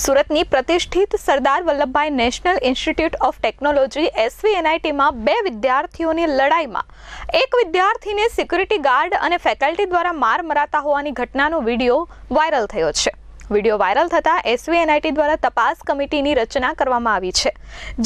સુરતની પ્રતિષ્ઠિત Sardar Vallabhbhai national institute of technology એસવીએનઆઈટીમાં બે વિદ્યાર્થીઓની લડાઈમાં. એક વિદ્યાર્થીને સિક્યુરિટી ગાર્ડ અને ફેકલ્ટી દ્વારા માર મરાતા હોવાની ઘટનાનો વીડિયો વાયરલ થયો છે. વીડિયો વાયરલ થતાં એસવીએનઆઈટી દ્વારા તપાસ કમિટીની રચના કરવામાં આવી છે,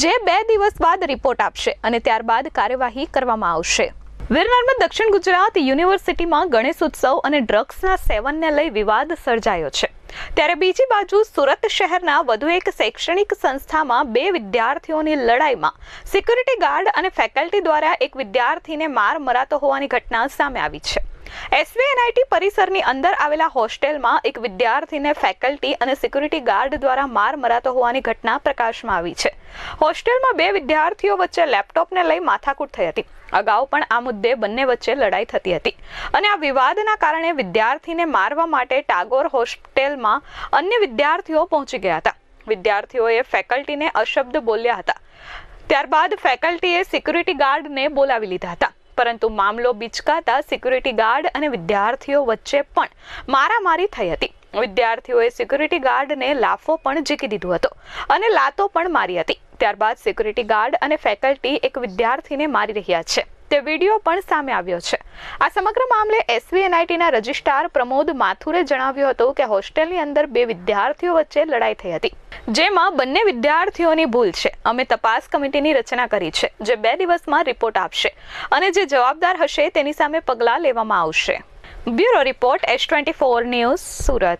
જે બે દિવસ બાદ રિપોર્ટ આપશે અને ત્યારબાદ કાર્યવાહી કરવામાં આવશે. વીર દક્ષિણ ગુજરાત યુનિવર્સિટીમાં ગણેશ ઉત્સવ અને ડ્રગ્સના સેવનને લઈ વિવાદ સર્જાયો છે. ત્યારે બીજી બાજુ સુરત શહેરના વધુ એક શૈક્ષણિક સંસ્થામાં બે વિદ્યાર્થીઓની લડાઈમાં સિક્યુરિટી ગાર્ડ અને ફેકલ્ટી દ્વારા એક વિદ્યાર્થીને માર મરાતો હોવાની ઘટના સામે આવી છે. એસવીએનઆઈટી પરિસરની અંદર આવેલા હોસ્ટેલમાં એક વિદ્યાર્થીને ફેકલ્ટી અને સિક્યુરિટી ગાર્ડ દ્વારા માર મરાતો હોવાની ઘટના પ્રકાશમાં આવી છે. હોસ્ટેલમાં બે વિદ્યાર્થીઓ વચ્ચે લેપટોપને લઈ માથાકૂટ થઈ હતી. અગાઉ પણ આ મુદ્દે બંને વચ્ચે લડાઈ થતી હતી. અને આ વિવાદના કારણે વિદ્યાર્થીને મારવા માટે ટાગોર હોસ્ટેલમાં અન્ય વિદ્યાર્થીઓ પહોંચી ગયા હતા. વિદ્યાર્થીઓએ ફેકલ્ટીને અશબ્દ બોલ્યા હતા. ત્યારબાદ ફેકલ્ટીએ સિક્યુરિટી ગાર્ડને બોલાવી લીધા હતા. પરંતુ મામલો બિચકાતા સિક્યુરિટી ગાર્ડ અને વિદ્યાર્થીઓ વચ્ચે પણ મારામારી થઈ હતી. વિદ્યાર્થીઓએ સિક્યુરિટી ગાર્ડને લાફો પણ જીકી દીધો હતો અને લાતો પણ મારી હતી. ત્યારબાદ સિક્યુરિટી ગાર્ડ અને ફેકલ્ટી એક વિદ્યાર્થીને મારી રહ્યા છે. વીડિયો પણ સામે આવ્યો છે. આ સમગ્ર મામલે એસવીએનઆઈટીના રજિસ્ટ્રાર પ્રમોદ માથુરે જણાવ્યું હતું કે હોસ્ટેલની અંદર બે વિદ્યાર્થીઓ વચ્ચે લડાઈ થઈ હતી. જેમાં બંને વિદ્યાર્થીઓની ભૂલ છે. અમે તપાસ કમિટીની રચના કરી છે, જે બે દિવસમાં રિપોર્ટ આપશે અને જે જવાબદાર હશે તેની સામે પગલાં લેવામાં આવશે. Bureau report S twenty four news, Surat.